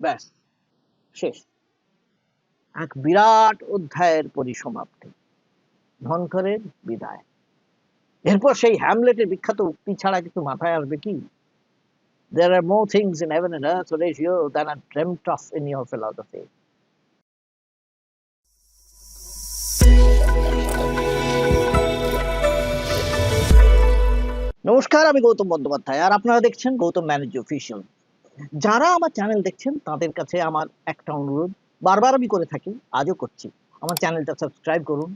ব্যাস শেষ। এক বিরাট অধ্যায়ের পরিসমাপ্তি। ধনকরের বিদায়। এরপর সেই হ্যামলেটের বিখ্যাত উক্তি ছাড়া কিছু মাথায় আসবে কি? There are more things in heaven and earth, Horatio, than are dreamt of in your philosophy. নমস্কার আমি গৌতম বন্দ্যোপাধ্যায় আর আপনারা দেখছেন গৌতম ম্যানেজ অফিসিয়াল যারা আমার চ্যানেল দেখছেন, তাদের কাছে আমার একটা অনুরোধ। বারবার আমি করে থাকি, আজও করছি। আমার চ্যানেলটা সাবস্ক্রাইব করুন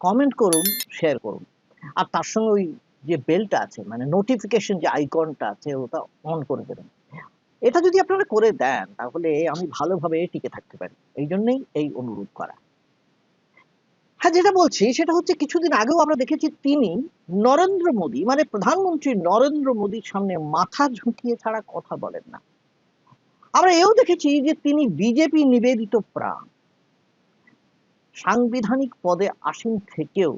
কমেন্ট করুন শেয়ার করুন। আর তার সঙ্গে ওই যে বেলটা আছে মানে নোটিফিকেশন যে আইকনটা আছে, ওটা অন করে দেবেন। এটা যদি আপনারা করে দেন, তাহলে আমি ভালোভাবে টিকে থাকতে পারি। এই জন্যই এই অনুরোধ করা। হ্যাঁ যেটা বলছি সেটা হচ্ছে কিছুদিন আগেও আমরা দেখেছি তিনি নরেন্দ্র মোদী মানে প্রধানমন্ত্রী নরেন্দ্র মোদীর সামনে মাথা ঝুঁকিয়ে ছাড়া কথা বলেন না। আমরা এও দেখেছি যে তিনি বিজেপি নিবেদিত প্রাণ। সাংবিধানিক পদে আসীন থেকেও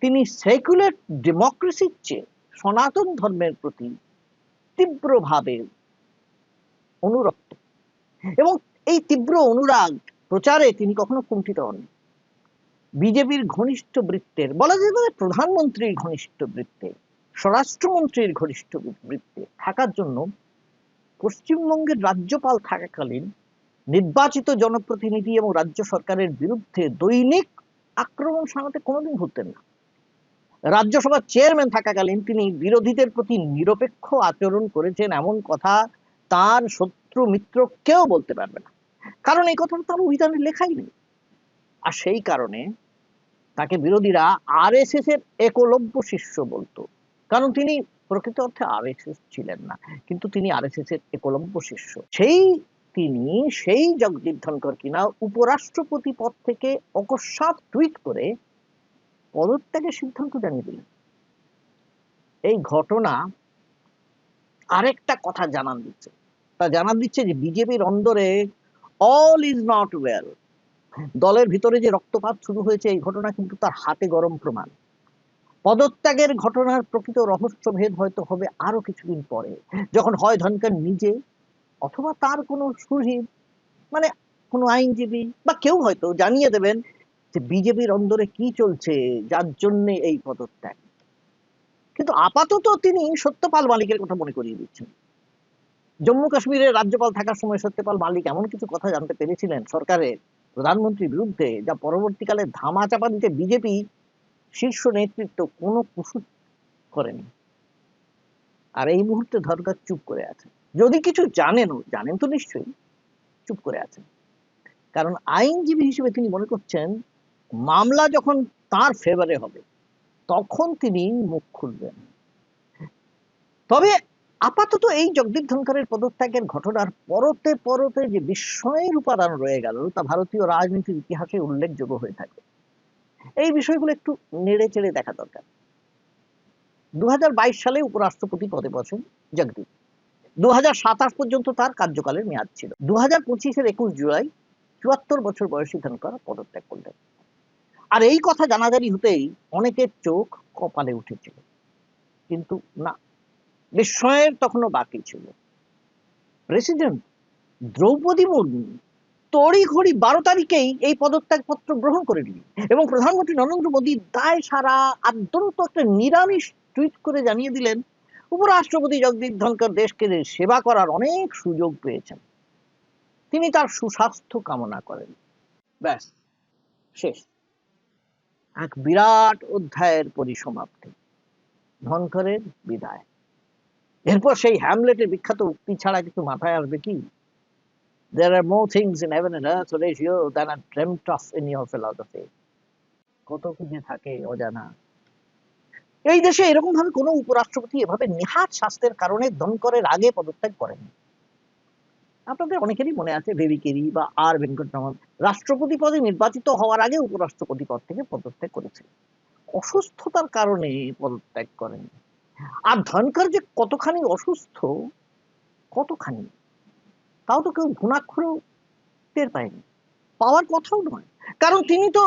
তিনি সেকুলার ডেমোক্রেসির চেয়ে সনাতন ধর্মের প্রতি তীব্রভাবে অনুরক্ত। এবং এই তীব্র অনুরাগ প্রচারে তিনি কখনো কুণ্ঠিত হন বিজেপির ঘনিষ্ঠ বৃত্তের, বলা যেতে পারে প্রধানমন্ত্রীর ঘনিষ্ঠ বৃত্তে স্বরাষ্ট্রমন্ত্রীর ঘনিষ্ঠ বৃত্তে থাকার জন্য পশ্চিমবঙ্গের রাজ্যপাল থাকাকালীন নির্বাচিত জনপ্রতিনিধি এবং রাজ্য সরকারের বিরুদ্ধে দৈনিক আক্রমণ সানাতে কোনোদিন ভুলতেন না। রাজ্যসভার চেয়ারম্যান থাকাকালীন তিনি বিরোধীদের প্রতি নিরপেক্ষ আচরণ করেছেন এমন কথা তার শত্রু মিত্র কেউ বলতে পারবে না। কারণ এই কথাটা তার অভিধানে লেখাই নেই। আর সেই কারণে তাকে বিরোধীরা আর এস এস এর একলব্য শিষ্য বলতো। কারণ তিনি প্রকৃত অর্থে আর এস এস ছিলেন না, কিন্তু তিনি আর এস এর একলব্য শিষ্য। সেই তিনি, সেই জগদীপ ধনকর কিনা উপরাষ্ট্রপতি পদ থেকে অকস্মাৎ টুইট করে পদত্যাগের সিদ্ধান্ত জানিয়ে দিলেন। এই ঘটনা আরেকটা কথা জানান দিচ্ছে। তা জানান দিচ্ছে যে বিজেপির অন্দরে অল ইজ নট ওয়েল দলের ভিতরে যে রক্তপাত শুরু হয়েছে, এই ঘটনা কিন্তু তার হাতে গরম প্রমাণ। পদত্যাগের ঘটনার প্রকৃত রহস্যভেদ হয়তো হবে আরও কিছুদিন পরে। যখন হয় ধনকর নিজে, অথবা তার কোনো সুহৃদ মানে কোনো আইনজীবী, বা কেউ হয়তো জানিয়ে দেবেন যে বিজেপির অন্দরে কি চলছে, যার জন্য এই পদত্যাগ। কিন্তু আপাতত তিনি সত্যপাল মালিকের কথা মনে করিয়ে দিচ্ছেন। জম্মু কাশ্মীরের রাজ্যপাল থাকার সময় সত্যপাল মালিক এমন কিছু কথা জানতে পেরেছিলেন সরকারের প্রধানমন্ত্রীর বিরুদ্ধে যা পরবর্তীকালে ধামা চাপা দিতে বিজেপি শীর্ষ নেতৃত্ব কোনো কুসুট করেনি। আর এই মুহূর্তে ধরকার চুপ করে আছে যদি কিছু জানেনও, জানেন তো নিশ্চয়ই, চুপ করে আছেন। কারণ আইনজীবী হিসেবে তিনি মনে করছেন, মামলা যখন তার ফেভারে হবে, তখন তিনি মুখ খুলবেন। তবে আপাতত এই জগদীপ ধনকরের পদত্যাগের ঘটনার পরতে পরতে যে বিস্ময়ের উপাদান রয়ে গেল, তা ভারতীয় রাজনীতির ইতিহাসে উল্লেখযোগ্য হয়ে থাকে। এই বিষয়গুলো একটু নেড়ে চেড়ে দেখা দরকার। দু সালে উপরাষ্ট্রপতি পদে বসেন জগদীপ। দু পর্যন্ত তার কার্যকালের মেয়াদ ছিল। দু হাজার পঁচিশের একুশ জুলাই চুয়াত্তর বছর বয়সী ধনকর পদত্যাগ করলেন। আর এই কথা জানাজানি হতেই অনেকের চোখ কপালে উঠেছিল। কিন্তু না বিস্ময়ের তখনও বাকি ছিল। প্রেসিডেন্ট দ্রৌপদী মুর্মু তড়ি ঘড়ি বারো তারিখেই এই পদত্যাগ পত্র গ্রহণ করে নিলেন এবং প্রধানমন্ত্রী নরেন্দ্র মোদী দায় সারা আদ্যন্ত একটা নিরামিষ টুইট করে জানিয়ে দিলেন, উপরাষ্ট্রপতি জগদীপ ধনকর দেশকে সেবা করার অনেক সুযোগ পেয়েছেন। তিনি তার সুস্বাস্থ্য কামনা করেন। ব্যাস, শেষ। এক বিরাট অধ্যায়ের পরিসমাপ্তি। ধনকরের বিদায়। এরপর সেই হ্যামলেটের বিখ্যাত উক্তি ছাড়া কিছু মাথায় আসবে কি? There are more things in heaven and earth, Horatio, than are dreamt of in your philosophy. কত কি যে থাকে অজানা। এই দেশে এরকম ভাবে কোনো উপরাষ্ট্রপতি এভাবে নিহাত স্বাস্থ্যের কারণে ধনকরের আগে পদত্যাগ করেন। আপনাদের অনেকেরই মনে আছে বেবি কেরি বা আর ভেঙ্কটরমন রাষ্ট্রপতি পদে নির্বাচিত হওয়ার আগে উপরাষ্ট্রপতি পদ থেকে পদত্যাগ করেছে। অসুস্থতার কারণে পদত্যাগ করেন। আর ধনকার যে কতখানি অসুস্থ, কতখানি? তাও তো কেউ ঘুণাক্ষরেও টের পায়নি। পাওয়ার কথাও নয়। কারণ তিনি তো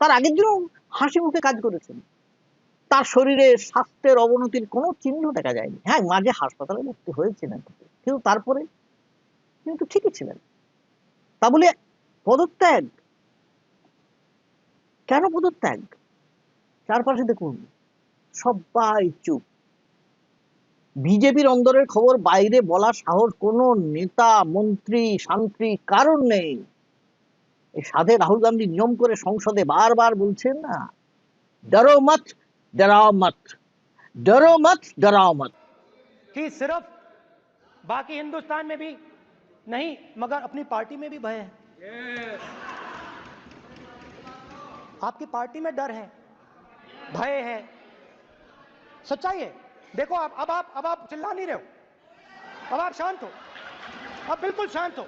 তার আগের দিনও হাসি মুখে কাজ করেছেন। তার শরীরে স্বাস্থ্যের অবনতির কোনো চিহ্ন দেখা যায়নি। হ্যাঁ মাঝে হাসপাতালে ভর্তি হয়েছিলেন, কিন্তু তারপরে তিনি তো ঠিকই ছিলেন। তা বলে পদত্যাগ? কেন পদত্যাগ? চারপাশে দেখুন, সবাই চুপ। বিজেপির অন্দরের খবর বাইরে বলার সাহস কোনো নেতা মন্ত্রী শান্ত্রী কারণ নেই এই সাধে রাহুল গান্ধী নিয়ম করে সংসদে বারবার বলছেন না ডরো মত ডরাও মত डरो मत डराओ मत कि सिर्फ बाकी हिंदुस्तान में भी नहीं मगर अपनी पार्टी में भी भय है आपकी पार्टी में डर है भय है सच्चाई है देखो आप अब आप अब आप चिल्ला नहीं रहे हो अब आप शांत हो अब बिल्कुल शांत हो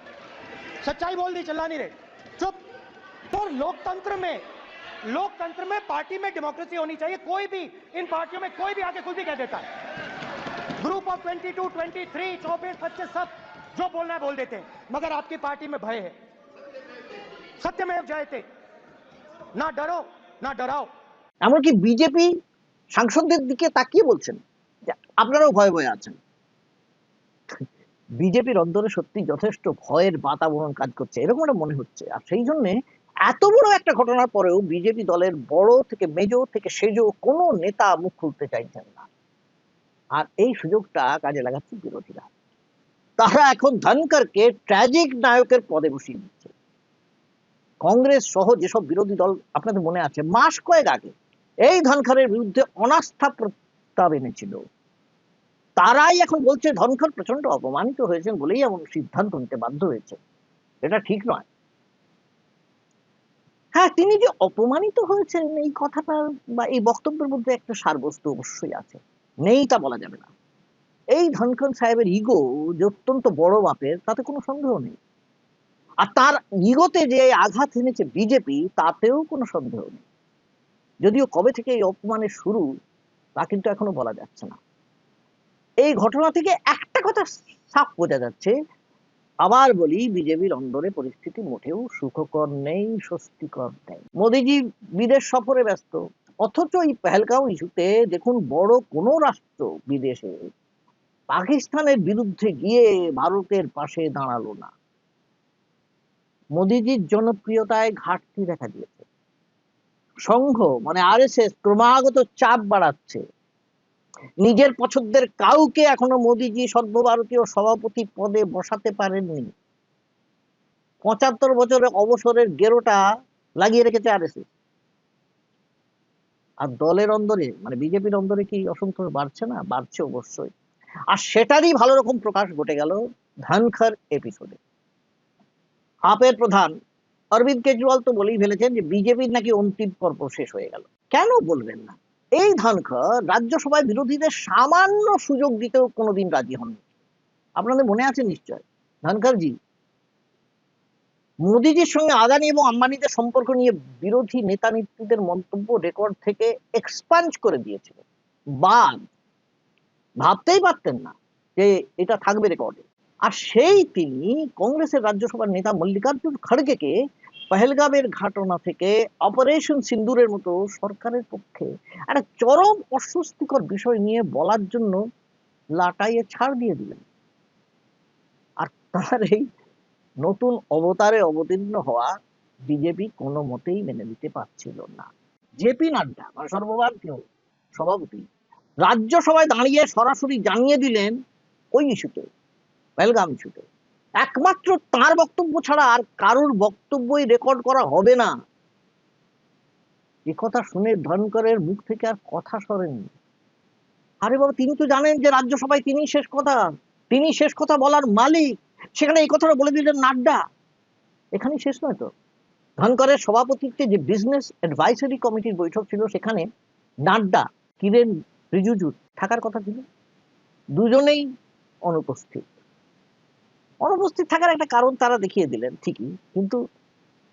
सच्चाई बोल दी चिल्ला नहीं रहे चुप और लोकतंत्र में लोकतंत्र में पार्टी में डेमोक्रेसी होनी चाहिए कोई भी इन पार्टियों में कोई भी आके कुछ भी कह देता है ग्रुप ऑफ 22, 23, 24, 25 सब जो बोलना है बोल देते हैं मगर आपकी पार्टी में भय है सत्यमेव जयते ना डरो ना डराओ এমনকি বিজেপি সাংসদদের দিকে তাকিয়ে বলছেন যে আপনারাও ভয়ে ভয়ে আছেন। বিজেপির অন্তরে সত্যি যথেষ্ট ভয়ের বাতাবরণ কাজ করছে, এরকম একটা মনে হচ্ছে। আর সেই জন্য এত বড় একটা ঘটনার পরেও বিজেপি দলের বড় থেকে মেজো থেকে সেজো কোনো নেতা মুখ খুলতে চাইছেন না। আর এই সুযোগটা কাজে লাগাচ্ছে বিরোধীরা। তারা এখন ধনকরকে ট্র্যাজিক নায়কের পদে বসিয়ে দিচ্ছে। কংগ্রেস সহ যেসব বিরোধী দল আপনাদের মনে আছে, মাস কয়েক আগে এই ধনখড়ের বিরুদ্ধে অনাস্থা প্রস্তাব এনেছিল। তারাই এখন বলছে ধনখড় প্রচণ্ড অপমানিত হয়েছেন বলেই এমন সিদ্ধান্ত নিতে বাধ্য হয়েছে। এটা ঠিক নয়। হ্যাঁ তিনি যে অপমানিত হয়েছেন, এই কথাটা বা এই বক্তব্যের মধ্যে একটা সারবস্তু অবশ্যই আছে। নেই তা বলা যাবে না। এই ধনখড় সাহেবের ইগো যে অত্যন্ত বড় মাপের, তাতে কোনো সন্দেহ নেই। আর তার ইগোতে যে আঘাত এনেছে বিজেপি, তাতেও কোনো সন্দেহ নেই। যদিও কবে থেকে এই অপমানের শুরু, তা কিন্তু এখনও বলা যাচ্ছে না। এই ঘটনা থেকে একটা কথা সাফ বোঝা যাচ্ছে। আবার বলি বিজেপির অন্দরে পরিস্থিতি মোটেও সুখকর নেই, স্বস্তিকর নেই। মোদিজি বিদেশ সফরে ব্যস্ত। অথচ এই পেহেলগাঁও ইস্যুতে দেখুন, বড় কোনো রাষ্ট্র বিদেশে পাকিস্তানের বিরুদ্ধে গিয়ে ভারতের পাশে দাঁড়াল না। মোদিজির জনপ্রিয়তায় ঘাটতি দেখা দিয়েছে। সংঘ মানে আরএসএস ক্রমাগত চাপ বাড়াচ্ছে। নিজের পছন্দের কাউকে এখনও মোদিজি সর্বভারতীয় সভাপতি পদে বসাতে পারেননি। পঁচাত্তর বছরের অবসরের গেরোটা লাগিয়ে রেখেছে আরএসএস আর দলের অন্দরে মানে বিজেপির অন্দরে কি অসন্তোষ বাড়ছে না? বাড়ছে অবশ্যই। আর সেটারই ভালো রকম প্রকাশ ঘটে গেল ধানখর এপিসোডে আপের প্রধান অরবিন্দ কেজরিওয়াল তো বলেই ফেলেছেন যে বিজেপির নাকি অন্তিম পর্ব শেষ হয়ে গেল। কেন বলবেন না? এই ধনখড় রাজ্যসভায় বিরোধীদের সামান্য সুযোগ দিতেও কোনোদিন রাজি হননি। আপনাদের মনে আছে নিশ্চয়? ধনখড়জি মোদিজির সঙ্গে আদানি এবং আম্বানিদের সম্পর্ক নিয়ে বিরোধী নেতা নেত্রীদের মন্তব্য রেকর্ড থেকে এক্সপাঞ্জ করে দিয়েছিল। বাদ। ভাবতেই পারতেন না যে এটা থাকবে রেকর্ডে। আর সেই তিনি কংগ্রেসের রাজ্যসভার নেতা মল্লিকার্জুন খড়গেকে পহেলগামের ঘটনা থেকে অপারেশন সিন্দুরের মতো সরকারের পক্ষে একটা চরম অস্বস্তিকর বিষয় নিয়ে বলার জন্য লাটাইয়ে ছাড় দিয়ে দিলেন। আর তার এই নতুন অবতারে অবতীর্ণ হওয়া বিজেপি কোনো মতেই মেনে নিতে পারছিল না। জেপি নাড্ডা মানে সর্বভারতীয় সভাপতি রাজ্যসভায় দাঁড়িয়ে সরাসরি জানিয়ে দিলেন, ওই ইস্যুতে বেলগাম ইস্যুতে একমাত্র তার বক্তব্য ছাড়া আর কারোর বক্তব্যই রেকর্ড করা হবে না। এ কথা শুনে ধনকরের মুখ থেকে আর কথা সরেনি। আরে বাবা, তিনি তো জানেন যে রাজ্যসভায় তিনি শেষ কথা। তিনি শেষ কথা বলার মালিক। সেখানে এই কথাটা বলে দিলেন নাড্ডা। এখানেই শেষ নয় তো? ধনকরের সভাপতিত্বে যে বিজনেস অ্যাডভাইসারি কমিটির বৈঠক ছিল, সেখানে নাড্ডা, কিরেন, রিজুজু থাকার কথা ছিল। দুজনেই অনুপস্থিত। অনুপস্থিত থাকার একটা কারণ তারা দেখিয়ে দিলেন, ঠিকই। কিন্তু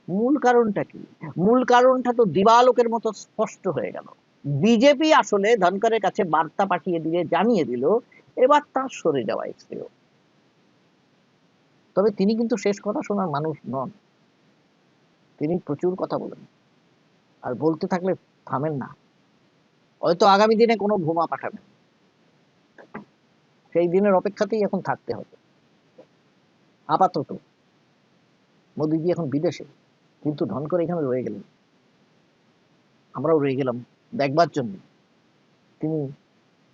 মূল কারণটা কি? মূল কারণটা তো দিবালোকের মতো স্পষ্ট হয়ে গেল। বিজেপি আসলে ধনকরের কাছে বার্তা পাঠিয়ে দিয়ে জানিয়ে দিল, এবার তার সরে যাওয়া শ্রেয় তবে তিনি কিন্তু শেষ কথা শোনার মানুষ নন। তিনি প্রচুর কথা বলেন। আর বলতে থাকলে থামেন না। হয়তো আগামী দিনে কোনো বোমা পাঠাবেন। সেই দিনের অপেক্ষাতেই এখন থাকতে হবে। আপাতত। মোদিজি এখন বিদেশে, কিন্তু ধন করে এখানে রয়ে গেলেন। আমরাও রয়ে গেলাম দেখবার জন্য। তিনি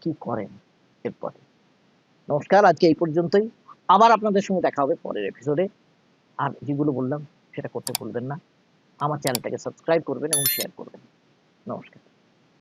কি করেন এরপরে? নমস্কার, আজকে এই পর্যন্তই। আবার আপনাদের সঙ্গে দেখা হবে পরের এপিসোডে আর যেগুলো বললাম, সেটা করতে ভুলবেন না। আমার চ্যানেলটাকে সাবস্ক্রাইব করবেন এবং শেয়ার করবেন। নমস্কার।